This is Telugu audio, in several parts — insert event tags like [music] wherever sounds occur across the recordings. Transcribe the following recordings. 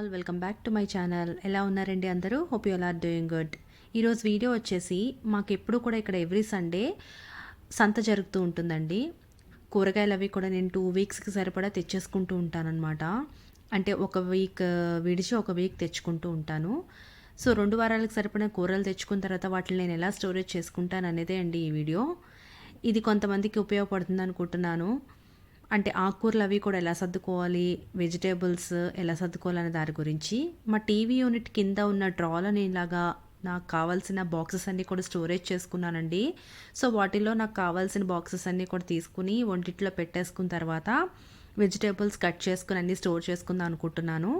All welcome back to my channel. ఎలా ఉన్నారండి అందరూ? Hope you are doing good. ఈరోజు వీడియో వచ్చేసి మాకు ఎప్పుడు కూడా ఇక్కడ ఎవ్రీ సండే సంత జరుగుతూ ఉంటుందండి. కూరగాయలు అవి కూడా నేను టూ వీక్స్కి సరిపడా తెచ్చేసుకుంటూ ఉంటానన్నమాట. అంటే ఒక వీక్ విడిచి ఒక వీక్ తెచ్చుకుంటూ ఉంటాను. సో రెండు వారాలకు సరిపడిన కూరలు తెచ్చుకున్న తర్వాత వాటిని నేను ఎలా స్టోరేజ్ చేసుకుంటాను అనేదే అండి ఈ వీడియో. ఇది కొంతమందికి ఉపయోగపడుతుంది అనుకుంటున్నాను అంటే ఆకుకూరలు అవి కూడా ఎలా సర్దుకోవాలి? వెజిటేబుల్స్ ఎలా సర్దుకోవాలనే దాని గురించి. మా టీవీ యూనిట్ కింద ఉన్న డ్రాలని ఇలాగా నాకు కావాల్సిన బాక్సెస్ అన్నీ కూడా స్టోరేజ్ చేసుకున్నానండి. సో వాటిలో నాకు కావాల్సిన బాక్సెస్ అన్నీ కూడా తీసుకుని వంటిట్లో పెట్టేసుకున్న తర్వాత వెజిటేబుల్స్ కట్ చేసుకుని అన్నీ స్టోర్ చేసుకుందాం అనుకుంటున్నాను.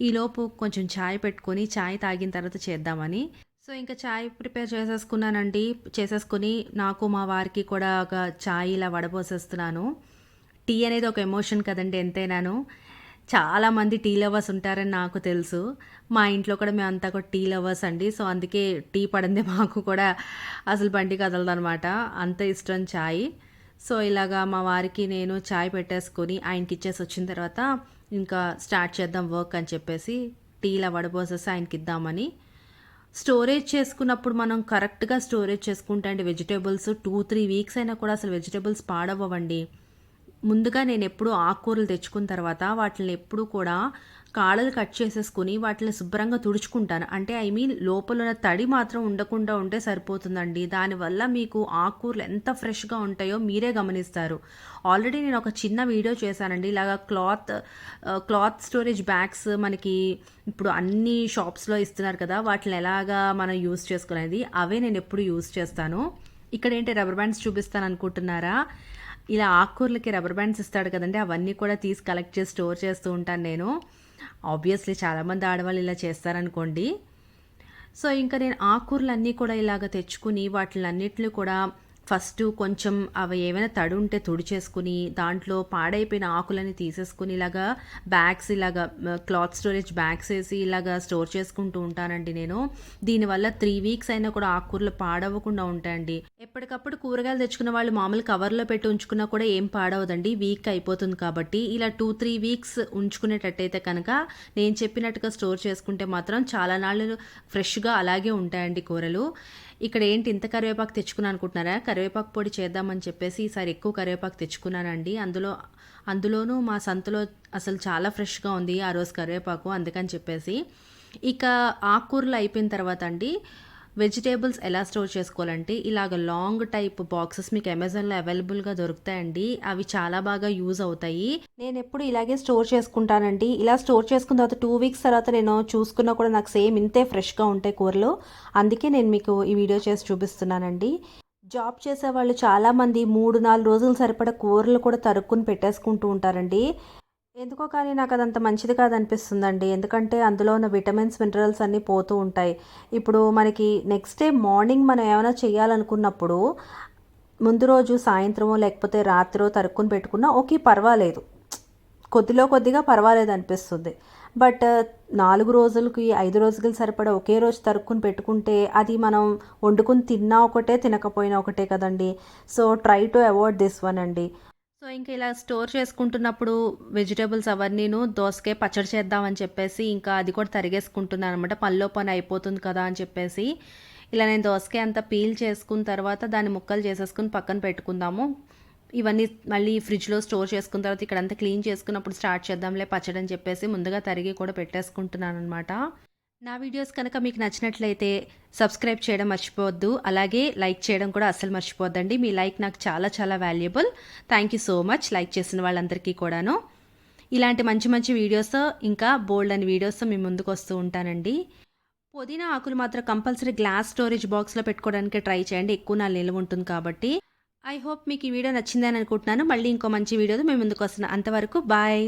ఈలోపు కొంచెం ఛాయ్ పెట్టుకొని ఛాయ్ తాగిన తర్వాత చేద్దామని. సో ఇంకా ఛాయ్ ప్రిపేర్ చేసేసుకున్నానండి. చేసేసుకుని నాకు మా వారికి కూడా ఒక ఛాయ్ ఇలా వడబోసేస్తున్నాను టీ అనేది ఒక ఎమోషన్ కదండి ఎంతైనాను. చాలామంది టీ లవర్స్ ఉంటారని నాకు తెలుసు. మా ఇంట్లో కూడా మేము అంతా కూడా టీ లవర్స్ అండి. సో అందుకే టీ పడింది [laughs] మాకు కూడా అసలు బండి కదలదనమాట. అంత ఇష్టం ఛాయ్ సో ఇలాగా మా వారికి నేను ఛాయ్ పెట్టేసుకొని ఆయనకి ఇచ్చేసి వచ్చిన తర్వాత ఇంకా స్టార్ట్ చేద్దాం వర్క్ అని చెప్పేసి టీలా వడబోసేసి ఆయనకి ఇద్దామని. స్టోరేజ్ చేసుకున్నప్పుడు మనం కరెక్ట్గా స్టోరేజ్ చేసుకుంటే అండి వెజిటేబుల్స్ టూ త్రీ వీక్స్ అయినా కూడా అసలు వెజిటేబుల్స్ పాడవ్వండి ముందుగా నేను ఎప్పుడూ ఆకుకూరలు తెచ్చుకున్న తర్వాత వాటిని ఎప్పుడూ కూడా కాడలు కట్ చేసేసుకుని వాటిని శుభ్రంగా తుడుచుకుంటాను. అంటే ఐ మీన్ లోపల ఉన్న తడి మాత్రం ఉండకుండా ఉంటే సరిపోతుందండి. దానివల్ల మీకు ఆకుకూరలు ఎంత ఫ్రెష్గా ఉంటాయో మీరే గమనిస్తారు. ఆల్రెడీ నేను ఒక చిన్న వీడియో చేశానండి. ఇలాగా క్లాత్ క్లాత్ స్టోరేజ్ బ్యాగ్స్ మనకి ఇప్పుడు అన్ని షాప్స్లో ఇస్తున్నారు కదా వాటిని ఎలాగా మనం యూస్ చేసుకునేది అవే నేను ఎప్పుడు యూస్ చేస్తాను. ఇక్కడ ఏంటి రబ్బర్ బ్యాండ్స్ చూపిస్తాను అనుకుంటున్నారా? ఇలా ఆకుకూరలకి రబ్బర్ బ్యాండ్స్ ఇస్తాడు కదండి అవన్నీ కూడా తీసి కలెక్ట్ చేసి స్టోర్ చేస్తూ ఉంటాను నేను. ఆబ్వియస్లీ చాలామంది ఆడవాళ్ళు ఇలా చేస్తారనుకోండి. సో ఇంకా నేను ఆకుకూరలు అన్నీ కూడా ఇలాగ తెచ్చుకుని వాటిలన్నిటిని కూడా ఫస్ట్ కొంచెం అవి ఏమైనా తడి ఉంటే తుడిచేసుకుని దాంట్లో పాడైపోయిన ఆకులని తీసేసుకుని ఇలాగా బ్యాగ్స్ ఇలాగా క్లాత్ స్టోరేజ్ బ్యాగ్స్ వేసి ఇలాగా స్టోర్ చేసుకుంటూ ఉంటానండి నేను. దీనివల్ల త్రీ వీక్స్ అయినా కూడా ఆకుకూరలు పాడవకుండా ఉంటాయండి. ఎప్పటికప్పుడు కూరగాయలు తెచ్చుకున్న వాళ్ళు మామూలు కవర్లో పెట్టి ఉంచుకున్నా కూడా ఏం పాడవదండి. వీక్ అయిపోతుంది కాబట్టి ఇలా టూ త్రీ వీక్స్ ఉంచుకునేటట్టయితే కనుక నేను చెప్పినట్టుగా స్టోర్ చేసుకుంటే మాత్రం చాలా నాళ్ళు ఫ్రెష్గా అలాగే ఉంటాయండి కూరలు. ఇక్కడ ఏంటి ఇంత కరివేపాకు తెచ్చుకున్నాను అనుకుంటున్నారా? కరివేపాకు పొడి చేద్దామని చెప్పేసి ఈసారి ఎక్కువ కరివేపాకు తెచ్చుకున్నానండి. అందులో అందులోనూ మా సంతలో అసలు చాలా ఫ్రెష్గా ఉంది ఆ రోజు కరివేపాకు అందుకని చెప్పేసి. ఇక ఆకుకూరలు అయిపోయిన తర్వాత అండి వెజిటేబుల్స్ ఎలా స్టోర్ చేసుకోవాలంటే ఇలాగ లాంగ్ టైప్ బాక్సెస్ మీకు అమెజాన్లో అవైలబుల్గా దొరుకుతాయండి. అవి చాలా బాగా యూజ్ అవుతాయి. నేను ఎప్పుడు ఇలాగే స్టోర్ చేసుకుంటానండి. ఇలా స్టోర్ చేసుకున్న తర్వాత టూ వీక్స్ తర్వాత నేను చూసుకున్నా కూడా నాకు సేమ్ ఇంతే ఫ్రెష్గా ఉంటాయి కూరలు. అందుకే నేను మీకు ఈ వీడియో చేసి చూపిస్తున్నానండి. జాబ్ చేసే వాళ్ళు చాలామంది మూడు నాలుగు రోజులు సరిపడా కూరలు కూడా తరుక్కుని పెట్టేసుకుంటూ ఉంటారండి. ఎందుకో కానీ నాకు అదంత మంచిది కాదనిపిస్తుందండి. ఎందుకంటే అందులో ఉన్న విటమిన్స్ మినరల్స్ అన్నీ పోతూ ఉంటాయి. ఇప్పుడు మనకి నెక్స్ట్ డే మార్నింగ్ మనం ఏమైనా చేయాలనుకున్నప్పుడు ముందు రోజు సాయంత్రమో లేకపోతే రాత్రో తరుక్కుని పెట్టుకున్నా ఓకే పర్వాలేదు. కొద్దిలో కొద్దిగా పర్వాలేదు అనిపిస్తుంది బట్ నాలుగు రోజులకి ఐదు రోజులకి సరిపడా ఒకే రోజు తరుక్కుని పెట్టుకుంటే అది మనం వండుకుని తిన్నా ఒకటే తినకపోయినా ఒకటే కదండి. So try to avoid this one అండి. సో ఇంకా ఇలా స్టోర్ చేసుకుంటున్నప్పుడు వెజిటేబుల్స్ అవన్నీను దోసకాయ పచ్చడి చేద్దామని చెప్పేసి ఇంకా అది కూడా తరిగేసుకుంటున్నాను అనమాట పనిలో పని అయిపోతుంది కదా అని చెప్పేసి. ఇలా నేను దోసకాయ అంతా పీల్ చేసుకున్న తర్వాత దాన్ని ముక్కలు చేసేసుకుని పక్కన పెట్టుకుందాము. ఇవన్నీ మళ్ళీ ఫ్రిడ్జ్లో స్టోర్ చేసుకున్న తర్వాత ఇక్కడంతా క్లీన్ చేసుకున్నప్పుడు స్టార్ట్ చేద్దాంలే పచ్చడి అని చెప్పేసి ముందుగా తరిగి కూడా పెట్టేసుకుంటున్నాను అనమాట నా వీడియోస్ కనుక మీకు నచ్చినట్లయితే సబ్స్క్రైబ్ చేయడం మర్చిపోవద్దు. అలాగే లైక్ చేయడం కూడా అస్సలు మర్చిపోద్దండి మీ లైక్ నాకు చాలా చాలా valuable. Thank you so much like చేసిన వాళ్ళందరికీ కూడాను. ఇలాంటి మంచి మంచి వీడియోస్ ఇంకా బోల్డ్ అని వీడియోస్ మీ ముందుకు వస్తూ ఉంటానండి. పుదీనా ఆకులు మాత్రం కంపల్సరీ గ్లాస్ స్టోరేజ్ బాక్స్లో పెట్టుకోవడానికి ట్రై చేయండి. ఎక్కువ నా నిల్వ ఉంటుంది కాబట్టి. ఐ హోప్ మీకు ఈ వీడియో నచ్చిందని అనుకుంటున్నాను. మళ్ళీ ఇంకో మంచి వీడియోతో మేము ముందుకు వస్తున్నాను అంతవరకు బాయ్